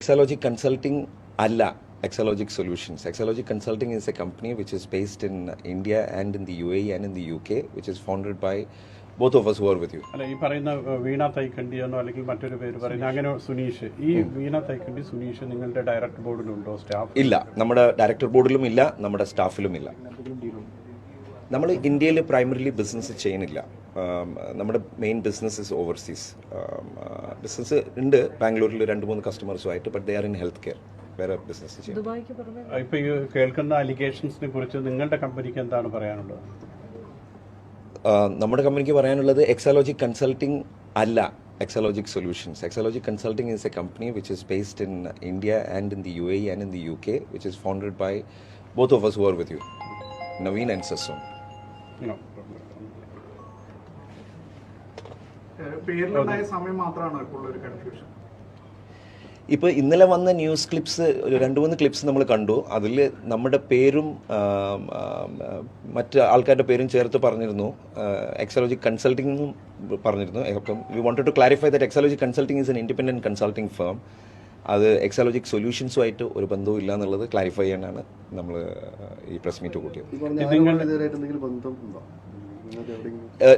Exalogic Consulting അല്ല Exalogic Solutions. Exalogic Consulting is a company which is based in India and in the UAE and in the UK, which is founded by both of us who are with you. അല്ല ഈ പറയുന്ന വീണ തൈക്കണ്ടി എന്നോ അല്ലെങ്കിൽ മറ്റൊരു പേര് പറയുന്ന അങ്ങനെ സുനീഷ് ഈ വീണ തൈക്കണ്ടി സുനീഷ് നിങ്ങളുടെ ഡയറക്ടർ ബോർഡിലുണ്ടോ സ്റ്റാഫ് ഇല്ല നമ്മുടെ ഡയറക്ടർ ബോർഡിലും ഇല്ല നമ്മുടെ സ്റ്റാഫിലും ഇല്ല നമ്മൾ ഇന്ത്യയിൽ പ്രൈമറിലി ബിസിനസ് ചെയ്യുന്നില്ല. നമ്മുടെ main business is overseas business ഉണ്ട്. ബാംഗ്ലൂരിൽ രണ്ട് മൂന്ന് കസ്റ്റമേഴ്സുമായിട്ട് but they are in health care വേറെ ബിസിനസ് ചെയ്യും ദുബായിക്ക് പുറമെ ഇപ്പൊ ഈ കേൾക്കുന്ന അലിഗേഷൻസിനെ കുറിച്ച് നിങ്ങളുടെ കമ്പനിക്ക് എന്താണ് പറയാനുള്ളത്? നമ്മുടെ കമ്പനിക്ക് പറയാനുള്ളത് എക്സാലോജിക് കൺസൾട്ടിംഗ് അല്ല. Exalogic solutions Exalogic consulting is a company which is based in India and in the U A and in the U K which is founded by both of us who are with you Naveen and സസോൺ No. പേരിലുണ്ടായ സമയം മാത്രമാണ് ഇപ്പോൾ ഒരു confusion ഇപ്പോൾ ഇന്നലെ വന്ന news clips ഒരു രണ്ട് മൂന്ന് ക്ലിപ്സ് നമ്മൾ കണ്ടു. അതിൽ നമ്മുടെ പേരും മറ്റ് ആൾക്കാരുടെ പേരും ചേർത്ത് പറഞ്ഞിരുന്നു. എക്സോളജി കൺസൾട്ടിംഗ് പറഞ്ഞിരുന്നു. അപ്പം we wanted to clarify that Exalogic consulting is an independent consulting firm അത് എക്സാലോജിക് സൊല്യൂഷൻസുമായിട്ട് ഒരു ബന്ധവും ഇല്ല എന്നുള്ളത് ക്ലാരിഫൈ ചെയ്യാനാണ് നമ്മൾ ഈ പ്രസ് മീറ്റ് കൂട്ടിയത്.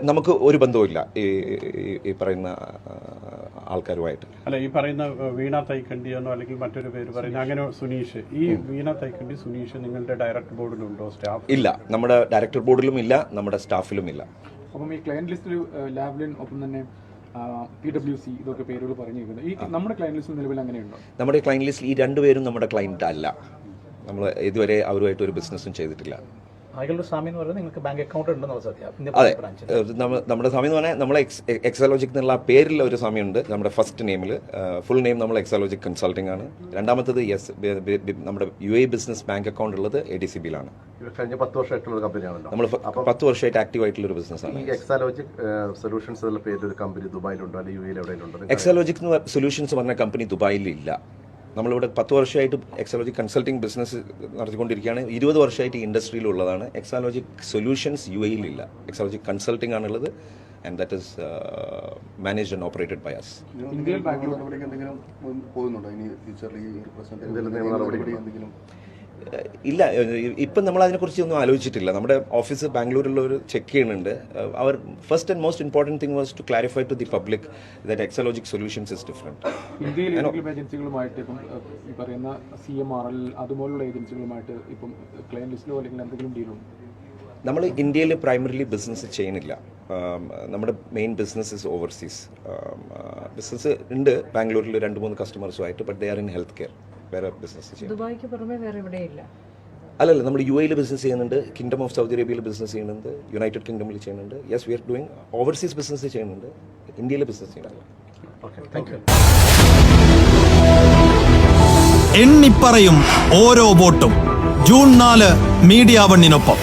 നമുക്ക് ഒരു ബന്ധവുമില്ല ഈ ഈ- പറയുന്ന ആൾക്കാരുമായിട്ട്. അല്ല ഈ പറയുന്ന വീണ തൈക്കണ്ടി എന്നോ അല്ലെങ്കിൽ മറ്റൊരു പേര് പറയുന്ന അങ്ങനെ സുനീഷ്. ഈ വീണ തൈക്കണ്ടി സുനീഷ് നിങ്ങളുടെ ഡയറക്ടർ ബോർഡിലുണ്ടോ സ്റ്റാഫ് ഇല്ല. നമ്മുടെ ഡയറക്ടർ ബോർഡിലും ഇല്ല നമ്മുടെ സ്റ്റാഫിലും ഇല്ല. അപ്പം ഈ ക്ലയന്റ് ലിസ്റ്റിൽ ലാവ്ലിൻ ഒപ്പം തന്നെ പി ഡബ്ല്യു സി ഇതൊക്കെ പേരുകൾ പറഞ്ഞിരിക്കുന്നത് ഈ നമ്മുടെ ക്ലൈന്റ് ലിസ്റ്റിൽ നിലവിൽ അങ്ങനെയുണ്ടോ? നമ്മുടെ ക്ലൈന്റ് ലിസ്റ്റിൽ ഈ രണ്ടുപേരും നമ്മുടെ ക്ലയന്റ് അല്ല. നമ്മൾ ഇതുവരെ അവരുമായിട്ട് ഒരു ബിസിനസ്സും ചെയ്തിട്ടില്ല. അയാളുടെ സ്വാമി എന്ന് പറയുന്നത് നിങ്ങൾക്ക് ബാങ്ക് അക്കൗണ്ട് ഉണ്ടെന്നുള്ള സത്യം. അതെ. നമ്മുടെ സ്വാമി എന്ന് പറഞ്ഞാൽ നമ്മളെ എക്സ് എക്സാലോജിക് എന്നുള്ള പേരിലുള്ള പേരിൽ ഒരു സ്വാമിയുണ്ട് നമ്മുടെ ഫസ്റ്റ് നെയിമിൽ ഫുൾ നെയിം നമ്മൾ എക്സാലോജിക് കൺസൾട്ടിംഗ് ആണ്. രണ്ടാമത്തത് യെസ് നമ്മുടെ U A business bank account ഉള്ളത് എ ഡി സി ബിയിലാണ് കഴിഞ്ഞ പത്ത് വർഷമായിട്ടുള്ള ഒരു കമ്പനിയാണല്ലോ നമ്മൾ പത്ത് വർഷമായിട്ട് ആക്റ്റീവ് ആയിട്ടുള്ള ഒരു ബിസിനസ് ആണ് എക്സാലോജിക് സൊല്യൂഷൻസ് എന്നുള്ള പേരിൽ ഒരു കമ്പനി ദുബായിലുണ്ടോ? അല്ലെങ്കിൽ യു എയിൽ എവിടെയെങ്കിലും ഉണ്ടോ എക്സാലോജിക് സൊല്യൂഷൻസ് പറഞ്ഞ കമ്പനി ദുബായിൽ ഇല്ല. നമ്മളിവിടെ പത്ത് വർഷമായിട്ട് എക്സാലോജി കൺസൾട്ടിംഗ് ബിസിനസ് നടത്തിക്കൊണ്ടിരിക്കുകയാണ്. ഇരുപത് വർഷമായിട്ട് ഇൻഡസ്ട്രിയിലുള്ളതാണ്. ഇൻഡസ്ട്രിയിൽ ഉള്ളതാണ് സൊല്യൂഷൻസ് യു എയിലില്ല എക്സാലോജി കൺസൾട്ടിംഗ് ആണുള്ളത് and that is managed and operated by us ഇന്ത്യയിൽ ബാംഗ്ലൂർ നടപടിക്ക് എന്തെങ്കിലും പോകുന്നുണ്ടോ? ഇനി ഫ്യൂച്ചറിൽ എന്തെങ്കിലും ഇല്ല ഇപ്പം നമ്മൾ അതിനെക്കുറിച്ച് ഒന്നും ആലോചിച്ചിട്ടില്ല. നമ്മുടെ ഓഫീസ് ബാംഗ്ലൂരിലുള്ള ഒരു ചെക്ക് ചെയ്യുന്നുണ്ട് അവർ first and most important thing was to clarify to the public that Exalogic solutions is different ഇന്ത്യയിൽ ഏജൻസികളുമായിട്ട് ഇപ്പം ഈ പറയുന്ന സി എം ആർ എൽ അതുപോലുള്ള ഏജൻസികളുമായിട്ട് ഇപ്പം ലിസ്റ്റിലോ അല്ലെങ്കിൽ എന്തെങ്കിലും ഡീലുണ്ടോ നമ്മൾ ഇന്ത്യയിൽ പ്രൈമറിലി ബിസിനസ് ചെയ്യുന്നില്ല. നമ്മുടെ main business is overseas business ഉണ്ട്. ബാംഗ്ലൂരിൽ രണ്ട് മൂന്ന് കസ്റ്റമേഴ്സുമായിട്ട് but they are in health care വേറെ ബിസിനസ് ചെയ്യും. ദുബായിക്ക് പുറമെ വേറെ എവിടെയില്ല. അല്ലല്ല നമ്മൾ യു എയിൽ ബിസിനസ് ചെയ്യുന്നുണ്ട് കിങ്ഡം ഓഫ് സൗദി അറേബ്യയിൽ ബിസിനസ് ചെയ്യുന്നുണ്ട് യുണൈറ്റഡ് കിങ്ഡമിൽ ചെയ്യുന്നുണ്ട്. Yes we are doing overseas business ചെയ്യുന്നുണ്ട്. ഇന്ത്യയിൽ ബിസിനസ് ചെയ്യുന്നുണ്ട് ഓക്കെ താങ്ക് യു എണ്ണിപ്പറയും ഓരോ വോട്ടും. ജൂൺ നാല് മീഡിയ വണ്ണിനൊപ്പം.